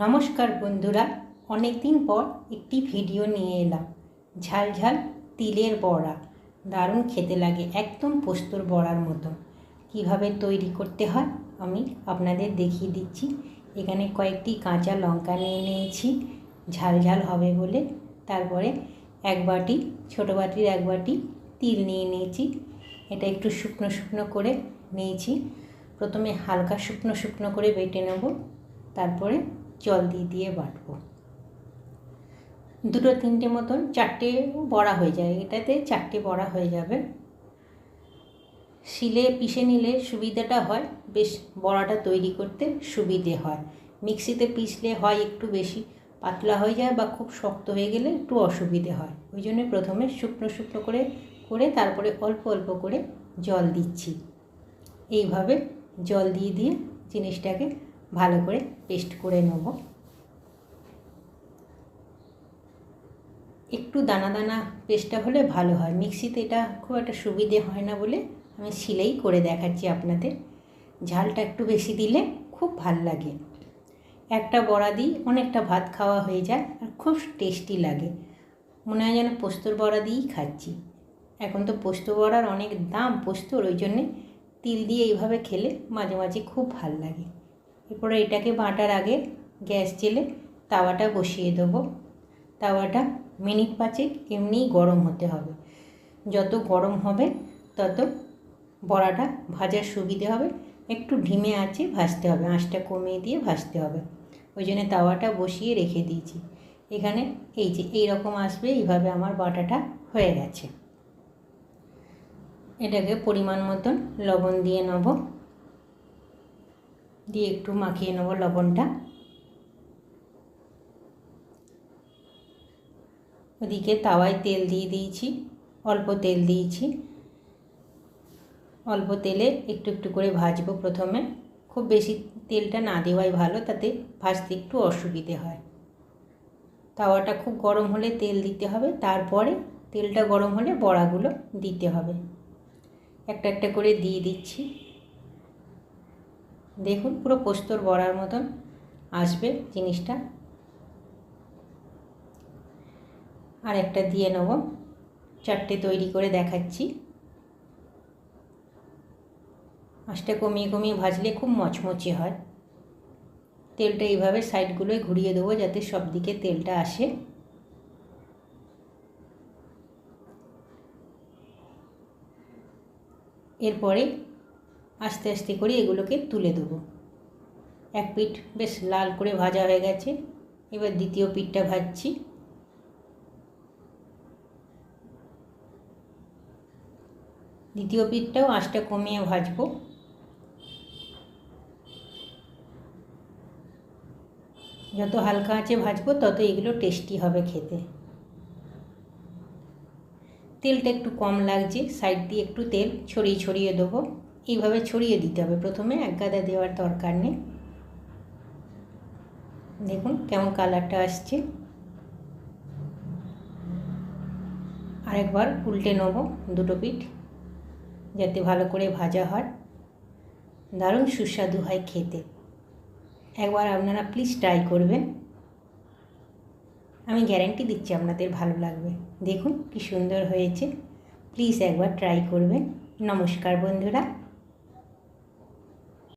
নমস্কার বন্ধুরা অনেক দিন পর একটি ভিডিও নিয়ে এলাম। ঝাল ঝাল তিলের বড়া, দারুণ খেতে লাগে একদম পোস্তর বড়ার মতো কীভাবে তৈরি করতে হয় আমি আপনাদের দেখিয়ে দিচ্ছি। এখানে কয়েকটি কাঁচা লঙ্কা নিয়ে নিয়েছি, ঝাল ঝাল হবে বলে। তারপরে এক বাটি, ছোটো বাটির এক বাটি তিল নিয়ে নিয়েছি। এটা একটু শুকনো শুকনো করে নিয়েছি। প্রথমে হালকা শুকনো শুকনো করে বেটে নেব। তারপরে জল দিয়ে দিয়ে বাটবো। দুটো তিনটে মতন চারটে বড়া হয়ে যায়। এটাতে চারটে বড়া হয়ে যাবে। শিলে পিষে নিলে সুবিধাটা হয়। বেশ বড়াটা তৈরি করতে সুবিধে হয়। মিক্সিতে পিষলে হয় একটু বেশি। পাতলা হয়ে যায় বা খুব শক্ত হয়ে গেলে একটু অসুবিধে হয়। ওই জন্য প্রথমে শুকনো শুকনো করে করে তারপরে অল্প অল্প করে জল দিচ্ছি। এইভাবে জল দিয়ে দিয়ে জিনিসটাকে ভালো করে পেস্ট করে নেব। একটু দানা দানা পেস্টটা হলে ভালো হয়। মিক্সিতে এটা খুব একটা সুবিধে হয় না বলে আমি শিলেই করে দেখাচ্ছি আপনাদের। ঝালটা একটু বেশি দিলে খুব ভালো লাগে। একটা বড়া দিই অনেকটা ভাত খাওয়া হয়ে যায় আর খুব টেস্টি লাগে। মনে হয় যেন পোস্তর বড়া দিয়েই খাচ্ছি। এখন তো পোস্ত বড়ার অনেক দাম পোস্তর, ওই জন্যে তিল দিয়ে এইভাবে খেলে মাঝে মাঝে খুব ভালো লাগে। এরপরে এটাকে বাটার আগে গ্যাস জেলে তাওয়াটা বসিয়ে দেবো। তাওয়াটা মিনিট পাঁচেক এমনিই গরম হতে হবে। যত গরম হবে, তত বড়াটা ভাজার সুবিধে হবে। একটু ঢিমে আছে, ভাজতে হবে। আঁচটা কমিয়ে দিয়ে ভাজতে হবে। ওই জন্য তাওয়াটা বসিয়ে রেখে দিয়েছি। এখানে এই যে এই রকম আসবে, এইভাবে আমার বাটাটা হয়ে গেছে। এটাকে পরিমাণ মতন লবণ দিয়ে নেব। দিয়ে একটু মাখিয়ে নেব লবণটা। ওদিকে তাওয়ায় তেল দিয়ে দিয়েছি, অল্প তেল দিয়েছি। অল্প তেলে একটু একটু করে ভাজবো প্রথমে। খুব বেশি তেলটা না দেওয়াই ভালো, তাতে ভাজতে একটু অসুবিধে হয়। তাওয়াটা খুব গরম হলে তেল দিতে হবে, তারপরে তেলটা গরম হলে বড়াগুলো দিতে হবে। একটা একটা করে দিয়ে দিচ্ছি। দেখুন, পুরো পোস্তর বড়ার মতন আসবে জিনিসটা। আর একটা দিয়ে নেব। চারটে তৈরি করে দেখাচ্ছি। আঁচটা কমিয়ে কমিয়ে ভাজলে খুব মচমচে হয়। তেলটা এইভাবে সাইডগুলোয় ঘুরিয়ে দেবো যাতে সব দিকে তেলটা আসে। এরপরে আস্তে আস্তে করে এগুলোকে তুলে দেবো। এক পিঠ বেশ লাল করে ভাজা হয়ে গেছে। এবার দ্বিতীয় পিঠটা ভাজছি। দ্বিতীয় পিঠটাও আঁচটা কমিয়ে ভাজবো। যত হালকা আঁচে ভাজবো, তত এগুলো টেস্টি হবে খেতে। তেলটা একটু কম লাগছে, সাইড দিয়ে একটু তেল ছড়িয়ে ছড়িয়ে দেবো। এইভাবে ছড়িয়ে দিতে হবে প্রথমে, এক গাদা দেওয়ার দরকার নেই। দেখুন কেমন কালারটা আসছে। আরেকবার উল্টে নেব দুটো পিঠ, যাতে ভালো করে ভাজা হয়। দারুণ সুস্বাদু হয় খেতে। একবার আপনারা প্লিজ ট্রাই করবেন। আমি গ্যারেন্টি দিচ্ছি আপনাদের ভালো লাগবে। দেখুন কি সুন্দর হয়েছে। প্লিজ একবার ট্রাই করবেন। নমস্কার বন্ধুরা।